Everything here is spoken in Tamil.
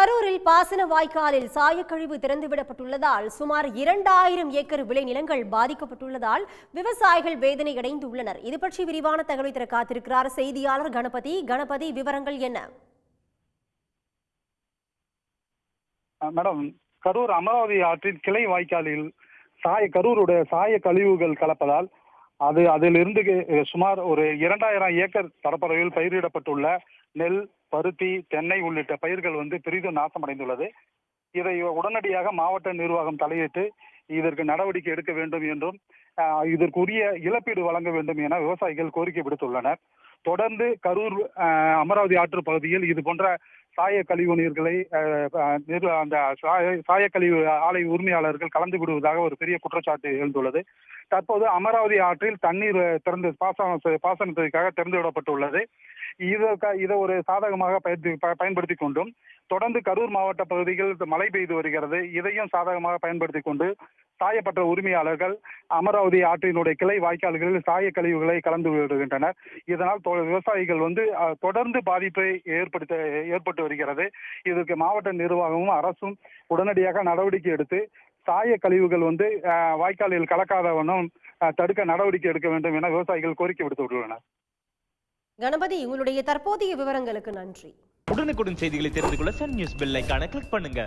கரூரில் பாசன வாய்க்காலில் சாயக்கழிவு திறந்துவிடப்பட்டுள்ளதால் சுமார் இரண்டாயிரம் ஏக்கர் விளை நிலங்கள் பாதிக்கப்பட்டுள்ளதால் விவசாயிகள் வேதனை அடைந்துள்ளனர் இது பற்றி விரிவான தகவலை தர காத்திருக்கிறார் செய்தியாளர் கணபதி. கணபதி விவரங்கள் என்ன? மேடம் கரூர் அமராவதி ஆற்றின் கிளை வாய்க்காலில் சாய கரூருடைய சாய கழிவுகள் கலப்பதால் அது அதிலிருந்து சுமார் ஒரு இரண்டாயிரம் ஏக்கர் பரப்பளவில் பயிரிடப்பட்டுள்ள நெல் பருத்தி தென்னை உள்ளிட்ட பயிர்கள் வந்து பெரிதும் நாசமடைந்துள்ளது. இதை உடனடியாக மாவட்ட நிர்வாகம் தலையிட்டு இதற்கு நடவடிக்கை எடுக்க வேண்டும் என்றும் இதற்குரிய இழப்பீடு வழங்க வேண்டும் என விவசாயிகள் கோரிக்கை விடுத்துள்ளனர். தொடர்ந்து கரூர் அமராவதி ஆற்று பகுதியில் இது போன்ற சாய கழிவு நீர்களை அந்த சாய சாய கழிவு ஆலை உரிமையாளர்கள் கலந்து விடுவதாக ஒரு பெரிய குற்றச்சாட்டு எழுந்துள்ளது. தற்போது அமராவதி ஆற்றில் தண்ணீர் திறந்து பாசன பாசனத்திற்காக திறந்து விடப்பட்டுள்ளது. இதை ஒரு சாதகமாக பயன்படுத்தி பயன்படுத்தி கொண்டும் தொடர்ந்து கரூர் மாவட்ட பகுதியில் மழை பெய்து வருகிறது. இதையும் சாதகமாக பயன்படுத்தி கொண்டு சாயப்பட்ட உரிமையாளர்கள் அமராவதி ஆற்றினுடைய கிளை வாய்க்கால்களில் சாய கழிவுகளை கலந்து விடுகின்றனர். இதனால் விவசாயிகள் வந்து தொடர்ந்து பாதிப்பை ஏற்படுத்த ஏற்பட்டு வருகிறது. இதற்கு மாவட்ட நிர்வாகமும் அரசும் உடனடியாக நடவடிக்கை எடுத்து சாய கழிவுகள் வந்து வாய்க்காலில் கலக்காத வண்ணம் அஹ், தடுக்க நடவடிக்கை எடுக்க வேண்டும் என விவசாயிகள் கோரிக்கை விடுத்துள்ளனர். கணபதி உங்களுடைய தற்போதைய விவரங்களுக்கு நன்றி. உடனுக்குடன் செய்திகளை தெரிந்து கொள்ள சன் நியூஸ் பெல் ஐகானை கிளிக் பண்ணுங்க.